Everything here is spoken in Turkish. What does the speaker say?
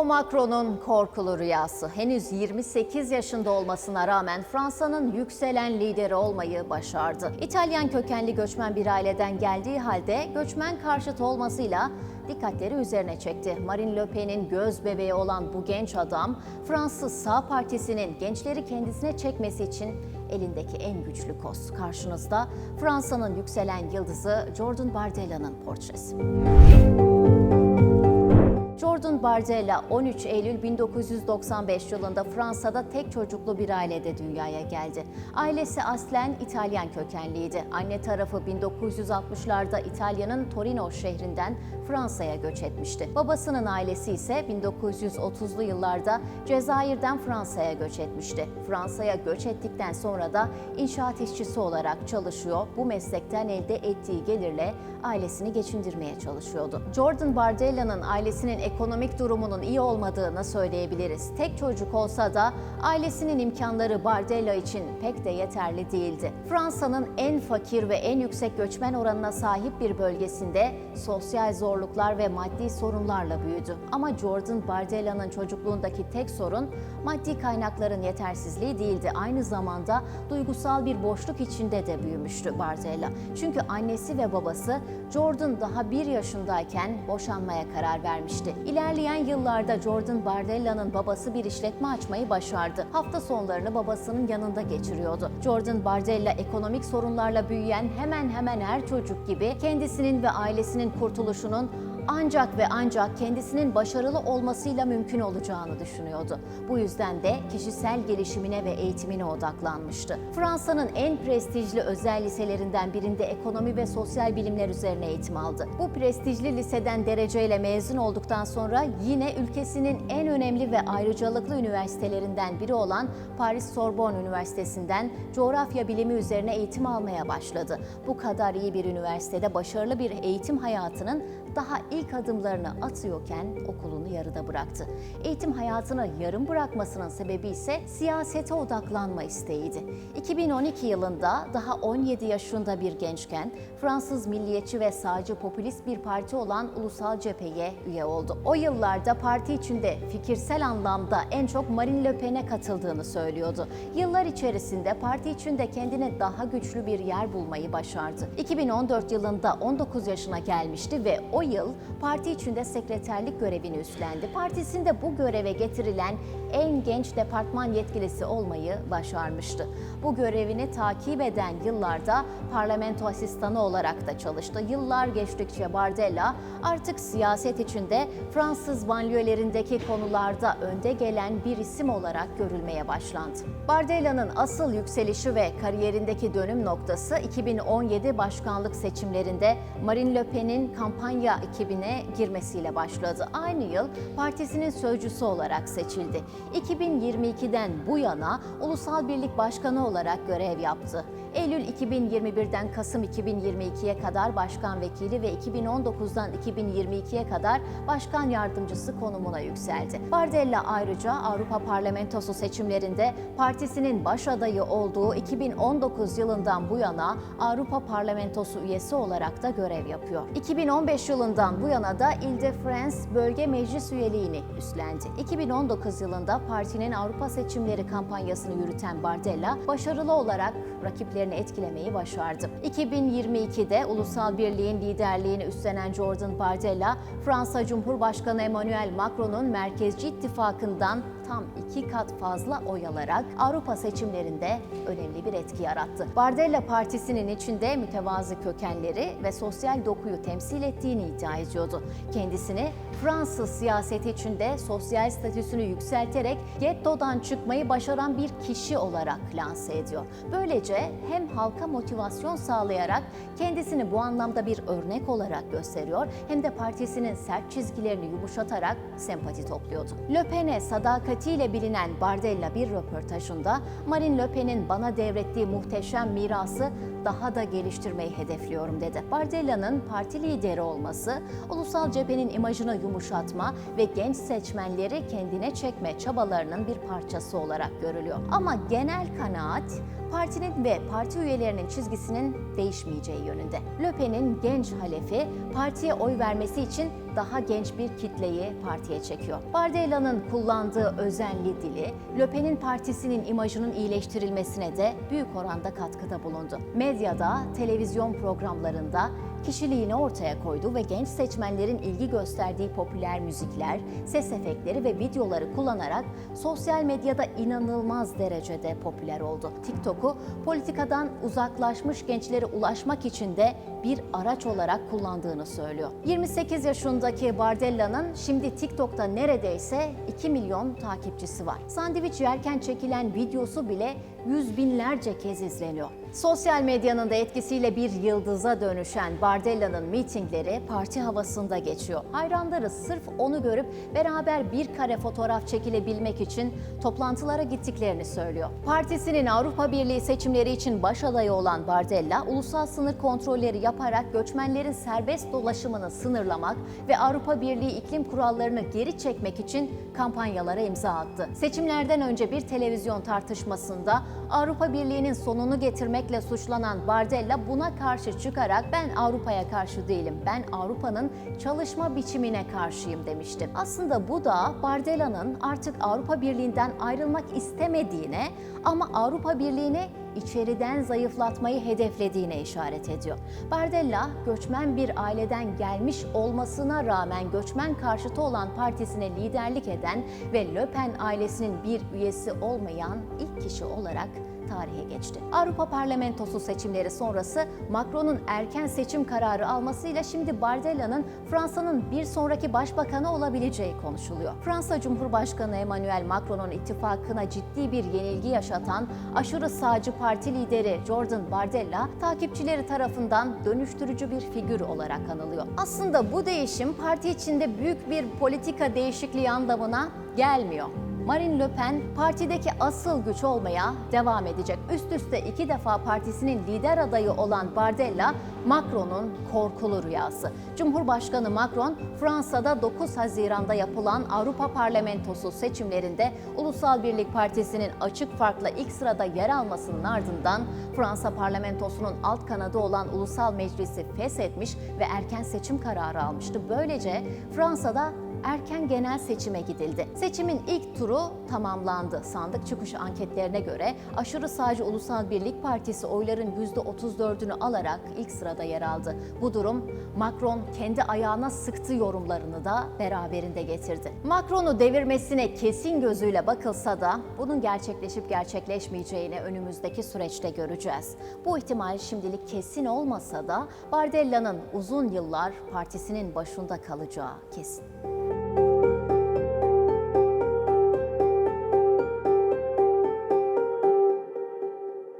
O Macron'un korkulu rüyası. Henüz 28 yaşında olmasına rağmen Fransa'nın yükselen lideri olmayı başardı. İtalyan kökenli göçmen bir aileden geldiği halde göçmen karşıtı olmasıyla dikkatleri üzerine çekti. Marine Le Pen'in göz bebeği olan bu genç adam, Fransız Sağ Partisi'nin gençleri kendisine çekmesi için elindeki en güçlü koz. Karşınızda Fransa'nın yükselen yıldızı Jordan Bardella'nın portresi. Jordan Bardella 13 Eylül 1995 yılında Fransa'da tek çocuklu bir ailede dünyaya geldi. Ailesi aslen İtalyan kökenliydi. Anne tarafı 1960'larda İtalya'nın Torino şehrinden Fransa'ya göç etmişti. Babasının ailesi ise 1930'lu yıllarda Cezayir'den Fransa'ya göç etmişti. Fransa'ya göç ettikten sonra da inşaat işçisi olarak çalışıyor. Bu meslekten elde ettiği gelirle ailesini geçindirmeye çalışıyordu. Jordan Bardella'nın ailesinin ekonomik durumunun iyi olmadığını söyleyebiliriz. Tek çocuk olsa da ailesinin imkanları Bardella için pek de yeterli değildi. Fransa'nın en fakir ve en yüksek göçmen oranına sahip bir bölgesinde sosyal zorluklar ve maddi sorunlarla büyüdü. Ama Jordan Bardella'nın çocukluğundaki tek sorun maddi kaynakların yetersizliği değildi. Aynı zamanda duygusal bir boşluk içinde de büyümüştü Bardella. Çünkü annesi ve babası Jordan daha bir yaşındayken boşanmaya karar vermişti. İlerleyen yıllarda Jordan Bardella'nın babası bir işletme açmayı başardı. Hafta sonlarını babasının yanında geçiriyordu. Jordan Bardella ekonomik sorunlarla büyüyen hemen hemen her çocuk gibi kendisinin ve ailesinin kurtuluşunun ancak ve ancak kendisinin başarılı olmasıyla mümkün olacağını düşünüyordu. Bu yüzden de kişisel gelişimine ve eğitimine odaklanmıştı. Fransa'nın en prestijli özel liselerinden birinde ekonomi ve sosyal bilimler üzerine eğitim aldı. Bu prestijli liseden dereceyle mezun olduktan sonra yine ülkesinin en önemli ve ayrıcalıklı üniversitelerinden biri olan Paris Sorbonne Üniversitesi'nden coğrafya bilimi üzerine eğitim almaya başladı. Bu kadar iyi bir üniversitede başarılı bir eğitim hayatının daha ilk adımlarını atıyorken okulunu yarıda bıraktı. Eğitim hayatını yarım bırakmasının sebebi ise siyasete odaklanma isteğiydi. 2012 yılında daha 17 yaşında bir gençken Fransız milliyetçi ve sağcı popülist bir parti olan Ulusal Cephe'ye üye oldu. O yıllarda parti içinde fikirsel anlamda en çok Marine Le Pen'e katıldığını söylüyordu. Yıllar içerisinde parti içinde kendine daha güçlü bir yer bulmayı başardı. 2014 yılında 19 yaşına gelmişti ve o yıl parti içinde sekreterlik görevini üstlendi. Partisinde bu göreve getirilen en genç departman yetkilisi olmayı başarmıştı. Bu görevini takip eden yıllarda parlamento asistanı olarak da çalıştı. Yıllar geçtikçe Bardella artık siyaset içinde Fransız banliyölerindeki konularda önde gelen bir isim olarak görülmeye başlandı. Bardella'nın asıl yükselişi ve kariyerindeki dönüm noktası 2017 başkanlık seçimlerinde Marine Le Pen'in kampanya ekibine girmesiyle başladı. Aynı yıl partisinin sözcüsü olarak seçildi. 2022'den bu yana Ulusal Birlik Başkanı olarak görev yaptı. Eylül 2021'den Kasım 2022'ye kadar başkan vekili ve 2019'dan 2022'ye kadar başkan yardımcısı konumuna yükseldi. Bardella ayrıca Avrupa Parlamentosu seçimlerinde partisinin baş adayı olduğu 2019 yılından bu yana Avrupa Parlamentosu üyesi olarak da görev yapıyor. 2015 yılından bu yana da Ile-de-France Bölge Meclis üyeliğini üstlendi. 2019 yılında partinin Avrupa seçimleri kampanyasını yürüten Bardella başarılı olarak rakiplerini etkilemeyi başardı. 2022'de Ulusal Birliğin liderliğini üstlenen Jordan Bardella, Fransa Cumhurbaşkanı Emmanuel Macron'un Merkezci İttifakı'ndan tam iki kat fazla oy alarak Avrupa seçimlerinde önemli bir etki yarattı. Bardella partisinin içinde mütevazı kökenleri ve sosyal dokuyu temsil ettiğini iddia ediyordu. Kendisini Fransız siyaseti içinde sosyal statüsünü yükselterek gettodan çıkmayı başaran bir kişi olarak lanse ediyor. Böylece hem halka motivasyon sağlayarak kendisini bu anlamda bir örnek olarak gösteriyor hem de partisinin sert çizgilerini yumuşatarak sempati topluyordu. Le Pen'e sadakatiyle bilinen Bardella bir röportajında Marine Le Pen'in bana devrettiği muhteşem mirası daha da geliştirmeyi hedefliyorum dedi. Bardella'nın parti lideri olması, ulusal cephenin imajını yumuşatma ve genç seçmenleri kendine çekme çabalarının bir parçası olarak görülüyor. Ama genel kanaat partinin ve parti üyelerinin çizgisinin değişmeyeceği yönünde. Le genç halefi partiye oy vermesi için daha genç bir kitleyi partiye çekiyor. Bardella'nın kullandığı özenli dili, Le partisinin imajının iyileştirilmesine de büyük oranda katkıda bulundu. Medyada, televizyon programlarında kişiliğini ortaya koydu ve genç seçmenlerin ilgi gösterdiği popüler müzikler, ses efektleri ve videoları kullanarak sosyal medyada inanılmaz derecede popüler oldu. TikTok'u politikadan uzaklaşmış gençlere ulaşmak için de bir araç olarak kullandığını söylüyor. 28 yaşındaki Bardella'nın şimdi TikTok'ta neredeyse 2 milyon takipçisi var. Sandviç yerken çekilen videosu bile yüz binlerce kez izleniyor. Sosyal medyanın da etkisiyle bir yıldıza dönüşen Bardella'nın mitingleri parti havasında geçiyor. Hayranları sırf onu görüp beraber bir kare fotoğraf çekilebilmek için toplantılara gittiklerini söylüyor. Partisinin Avrupa Birliği seçimleri için baş adayı olan Bardella, ulusal sınır kontrolleri yaparak göçmenlerin serbest dolaşımını sınırlamak ve Avrupa Birliği iklim kurallarını geri çekmek için kampanyalara imza attı. Seçimlerden önce bir televizyon tartışmasında Avrupa Birliği'nin sonunu getirmekle suçlanan Bardella buna karşı çıkarak ben Avrupa'ya karşı değilim, ben Avrupa'nın çalışma biçimine karşıyım demişti. Aslında bu da Bardella'nın artık Avrupa Birliği'nden ayrılmak istemediğine ama Avrupa Birliği'ni içeriden zayıflatmayı hedeflediğine işaret ediyor. Bardella, göçmen bir aileden gelmiş olmasına rağmen göçmen karşıtı olan partisine liderlik eden ve Le Pen ailesinin bir üyesi olmayan ilk kişi olarak tarihe geçti. Avrupa Parlamentosu seçimleri sonrası Macron'un erken seçim kararı almasıyla şimdi Bardella'nın Fransa'nın bir sonraki başbakanı olabileceği konuşuluyor. Fransa Cumhurbaşkanı Emmanuel Macron'un ittifakına ciddi bir yenilgi yaşatan aşırı sağcı parti lideri Jordan Bardella takipçileri tarafından dönüştürücü bir figür olarak anılıyor. Aslında bu değişim parti içinde büyük bir politika değişikliği anlamına gelmiyor. Marine Le Pen partideki asıl güç olmaya devam edecek. Üst üste iki defa partisinin lider adayı olan Bardella, Macron'un korkulu rüyası. Cumhurbaşkanı Macron, Fransa'da 9 Haziran'da yapılan Avrupa Parlamentosu seçimlerinde Ulusal Birlik Partisi'nin açık farkla ilk sırada yer almasının ardından Fransa parlamentosunun alt kanadı olan Ulusal Meclisi feshetmiş ve erken seçim kararı almıştı. Böylece Fransa'da erken genel seçime gidildi. Seçimin ilk turu tamamlandı. Sandık çıkışı anketlerine göre aşırı sağcı Ulusal Birlik Partisi oyların %34'ünü alarak ilk sırada yer aldı. Bu durum Macron kendi ayağına sıktı yorumlarını da beraberinde getirdi. Macron'u devirmesine kesin gözüyle bakılsa da bunun gerçekleşip gerçekleşmeyeceğini önümüzdeki süreçte göreceğiz. Bu ihtimal şimdilik kesin olmasa da Bardella'nın uzun yıllar partisinin başında kalacağı kesin. Thank you.